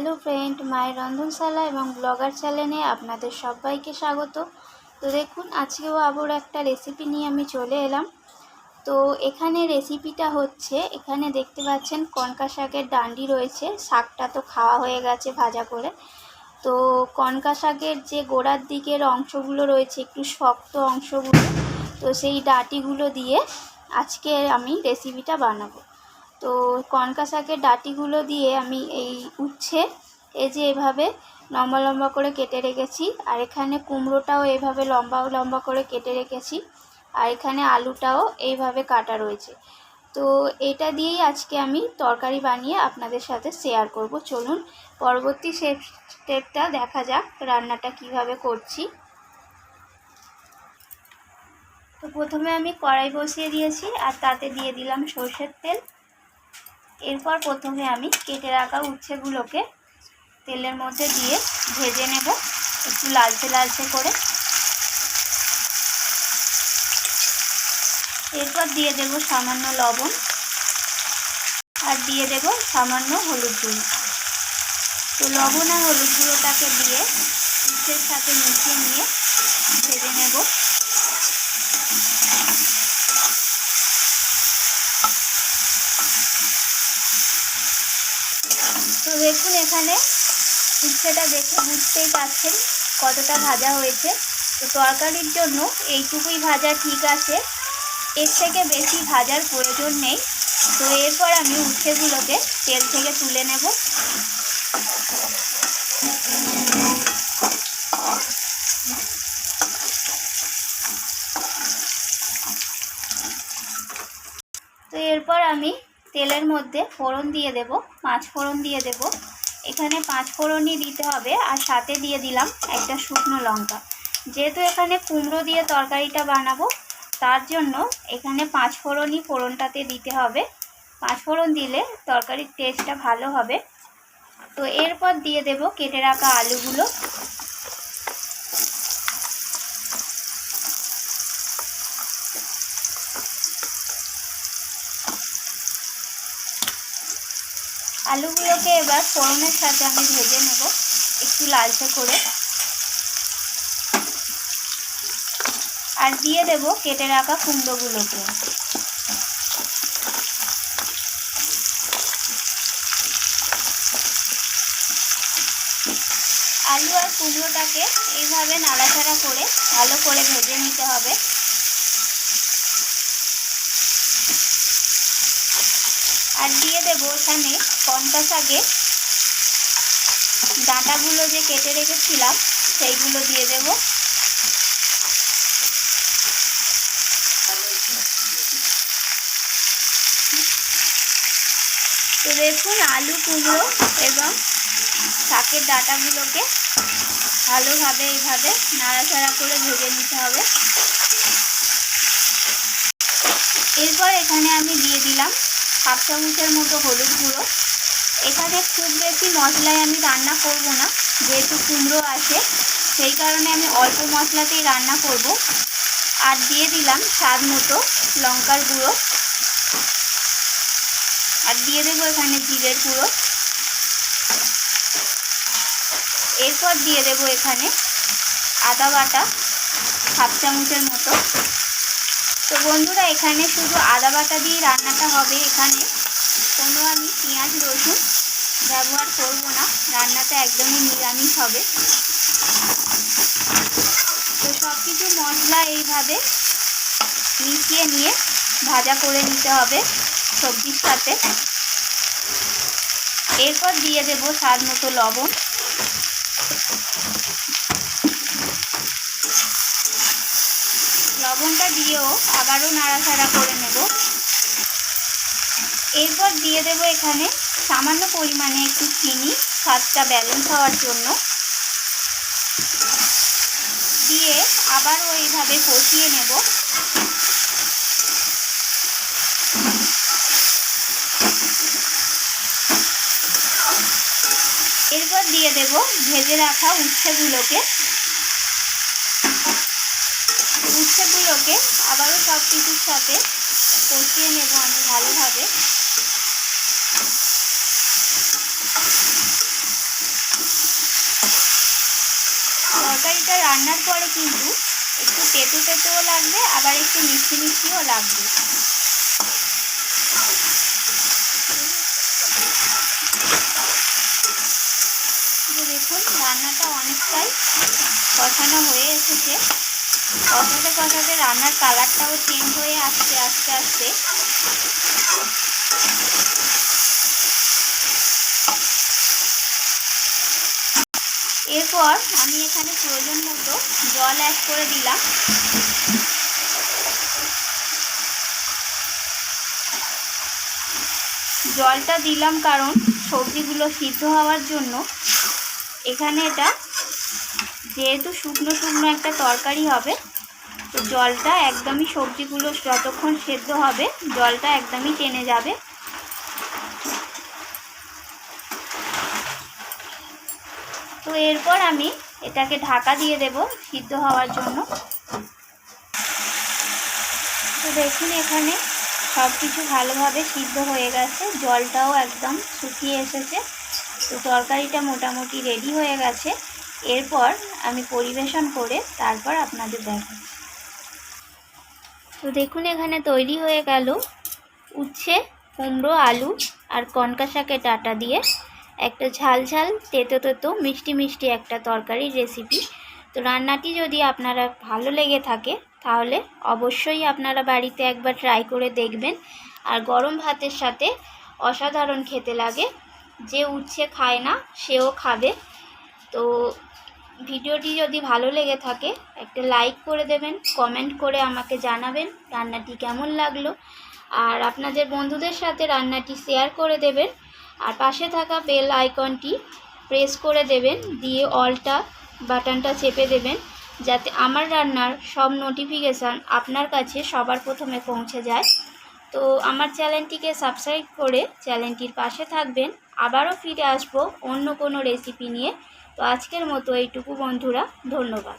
Hello friend, মায়ের রন্ধনশালা এবং blogger চ্যানেলে আপনাদের সবাইকে স্বাগত। তো দেখুন, আজকেও আবার একটা রেসিপি নিয়ে আমি চলে এলাম। তো এখানে রেসিপিটা হচ্ছে, এখানে দেখতে পাচ্ছেন কনকা শাকের ডান্ডি রয়েছে। শাকটা তো খাওয়া হয়ে গেছে ভাজা করে। তো কনকা শাকের যে গোড়ার দিকের অংশগুলো রয়েছে, একটু শক্ত অংশগুলো, তো সেই ডাঁটিগুলো দিয়ে আজকে আমি রেসিপিটা বানাবো। তো কনকা শাকের ডাটিগুলো দিয়ে আমি এই উচ্ছে, এই যে এভাবে লম্বা লম্বা করে কেটে রেখেছি, আর এখানে কুমড়োটাও এভাবে লম্বা লম্বা করে কেটে রেখেছি, আর এখানে আলুটাও এইভাবে কাটা রয়েছে। তো এটা দিয়েই আজকে আমি তরকারি বানিয়ে আপনাদের সাথে শেয়ার করব। চলুন, পরবর্তী স্টেপটা দেখা যাক রান্নাটা কীভাবে করছি। তো প্রথমে আমি কড়াই বসিয়ে দিয়েছি, আর তাতে দিয়ে দিলাম সর্ষের তেল। এরপর প্রথমে আমি কেটে রাখা উচ্ছেগুলোকে তেলের মধ্যে দিয়ে ভেজে নেব, একটু লালচে লালচে করে। এরপর দিয়ে দেব সামান্য লবণ আর দিয়ে দেব সামান্য হলুদ গুঁড়ো। তো লবণ আর হলুদ গুঁড়োটাকে দিয়ে উচ্ছের সাথে মিশিয়ে নিয়ে ভেজে নেব। তো দেখুন এখানে উচ্ছেটা দেখে বুঝতেই পারছেন কতটা ভাজা হয়েছে। তো তরকারির জন্য এইটুকুই ভাজা ঠিক আছে। এর থেকে বেশি ভাজার প্রয়োজন নেই। তো এরপর আমি উচ্ছেগুলোকে তেল থেকে তুলে নেব। তো এরপর আমি তেলের মধ্যে ফোড়ন দিয়ে দেব, পাঁচ ফোড়ন দিয়ে দেব। এখানে পাঁচ ফোড়নই দিতে হবে আর সাথে দিয়ে দিলাম একটা শুকনো লঙ্কা। যেহেতু এখানে কুমড়ো দিয়ে তরকারিটা বানাবো, তার জন্য এখানে পাঁচ ফোড়নই ফোড়নটাতে দিতে হবে। পাঁচ ফোড়ন দিলে তরকারির টেস্টটা ভালো হবে। তো এরপর দিয়ে দেব কেটে রাখা আলুগুলো। আলুগুলোকে এবার ফোড়নের সাথে আমি ভেজে নেব একটু লালচে করে। আর দিয়ে দেব কেটে রাখা কুমড়োগুলোকে। আলু আর কুমড়োটাকে এইভাবে নাড়াচাড়া করে ভালো করে ভেজে নিতে হবে। আর দিয়ে দেবো এখানে কনকা শাকে ডাঁটাগুলো যে কেটে রেখেছিলাম, সেইগুলো দিয়ে দেব। তো দেখুন, আলু কুমড়ো এবং শাকের ডাঁটাগুলোকে ভালোভাবে এইভাবে নাড়াচাড়া করে ভেজে নিতে হবে। এরপর এখানে আমি দিয়ে দিলাম হাফ চামচের মতো হলুদ গুঁড়ো। এখানে খুব বেশি মশলায় আমি রান্না করব না, যেহেতু কুমড়ো আছে, সেই কারণে আমি অল্প মশলাতেই রান্না করব। আর দিয়ে দিলাম স্বাদ মতো লঙ্কার গুঁড়ো। আর দিয়ে দেবো এখানে জিরের গুঁড়ো। এরপর দিয়ে দেবো এখানে আদা বাটা হাফ চামচের মতো। তো বন্ধুরা, এখানে শুধু আদা বাটা দিয়ে রান্নাটা হবে এখানে। কোনো আমি পেঁয়াজ, রসুন ব্যবহার করব না। রান্নাটা একদমই নিরামিষ হবে। তো সব কিছু মশলা এইভাবে মিশিয়ে নিয়ে ভাজা করে নিতে হবে সবজির সাথে। এরপর দিয়ে দেব স্বাদ মতো লবণ। লবণটা দিয়েও আবারও নাড়াচাড়া করে নেব। এরপর দিয়ে দেব এখানে সামান্য পরিমাণে একটু চিনি, স্বাদটা ব্যালেন্স হওয়ার জন্য। দিয়ে আবারও এইভাবে কষিয়ে নেব। এরপর দিয়ে দেব ভেজে রাখা উচ্ছেগুলোকে। এগুলোকে আবারও সব কিছুর সাথে কষিয়ে নেব আমি ভালোভাবে। তরকারিটা রান্নার পরে কিন্তু একটু তেতো তেতোও লাগবে, আবার একটু মিষ্টি মিষ্টিও লাগবে। দেখুন, রান্নাটা অনেকটাই কষানো হয়ে এসেছে। কষাতে কষাতে রান্নার কালারটাও চেঞ্জ হয়ে আসছে আস্তে আস্তে এরপর আমি এখানে প্রয়োজন মতো জল অ্যাড করে দিলাম। জলটা দিলাম কারণ সবজিগুলো সিদ্ধ হওয়ার জন্য। এখানে এটা যেহেতু শুকনো শুকনো একটা তরকারি হবে, তো জলটা একদমই সবজিগুলো যতক্ষণ সেদ্ধ হবে, জলটা একদমই টেনে যাবে। তো এরপর আমি এটাকে ঢাকা দিয়ে দেব সিদ্ধ হওয়ার জন্য। তো দেখুন এখানে সব কিছু ভালোভাবে সিদ্ধ হয়ে গেছে, জলটাও একদম শুকিয়ে এসেছে। তো তরকারিটা মোটামুটি রেডি হয়ে গেছে। এরপর আমি পরিবেশন করে তারপর আপনাদের দেখাচ্ছি। তো দেখুন, এখানে তৈরি হয়ে গেল উচ্ছে, কুমড়ো, আলু আর কনকা শাকের ডাটা দিয়ে একটা ঝাল ঝাল, তেতো তেতো, মিষ্টি মিষ্টি একটা তরকারির রেসিপি তো রান্নাটি যদি আপনারা ভালো লেগে থাকে, তাহলে অবশ্যই আপনারা বাড়িতে একবার ট্রাই করে দেখবেন। আর গরম ভাতের সাথে অসাধারণ খেতে লাগে। যে উচ্ছে খায় না, সেও খাবে। তো ভিডিওটি যদি ভালো লেগে থাকে, একটা লাইক করে দেবেন কমেন্ট করে আমাকে জানাবেন রান্নাটি কেমন লাগল। আর আপনাদের বন্ধুদের সাথে রান্নাটি শেয়ার করে দেবেন, আর পাশে থাকা বেল আইকনটি প্রেস করে দেবেন, দিয়ে অলটা বাটনটা চেপে দেবেন, যাতে আমার রান্নার সব নোটিফিকেশান আপনার কাছে সবার প্রথমে পৌঁছে যায়। তো আমার চ্যানেলটিকে সাবস্ক্রাইব করে চ্যানেলটির পাশে থাকবেন। আবারও ফিরে আসব অন্য কোনো রেসিপি নিয়ে। তো আজকের মতো এইটুকু বন্ধুরা ধন্যবাদ।